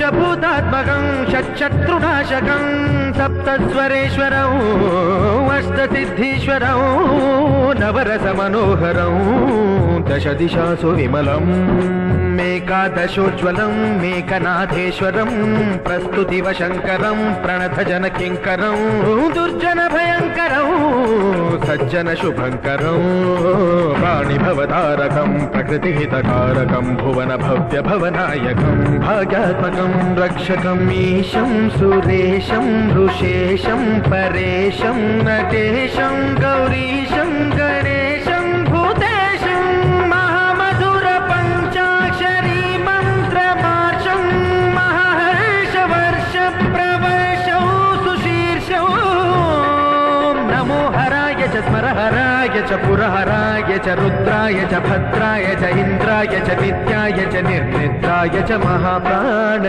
पञ्चभूतात्मकं षट्शत्रुनाशकं सप्तस्वरेश्वरौ अष्टसिद्धीश्वरौ नवरसमनोहरौ दश दिशासु विमलम् मेकादशोज्ज्वलं मेकनाथेश्वरं प्रस्तुतिव शङ्करं प्रणतजन किङ्करं दुर्जन भयङ्करौ सज्जन शुभङ्करौ। प्राणिभवतारकं प्रकृतिहितकारकं भुवन भव्य भवनायकं भाग्यात्मकं रक्षकम् ईशं सुरेशं ऋषेशं परेशं नटेशं गौरीशं गणेशं भूतेशं महामधुर पञ्चाक्षरी मन्त्रमार्षं महर्षवर्ष प्रवर्षौ सुशीर्षौ। नमो రుద్రాయ చ స్మరహరాయ చ పురహరాయ చ రుద్రాయ చ భద్రాయ చ ఇంద్రాయ చ నిత్యాయ చ నిర్నిద్రాయ చ మహాప్రాణ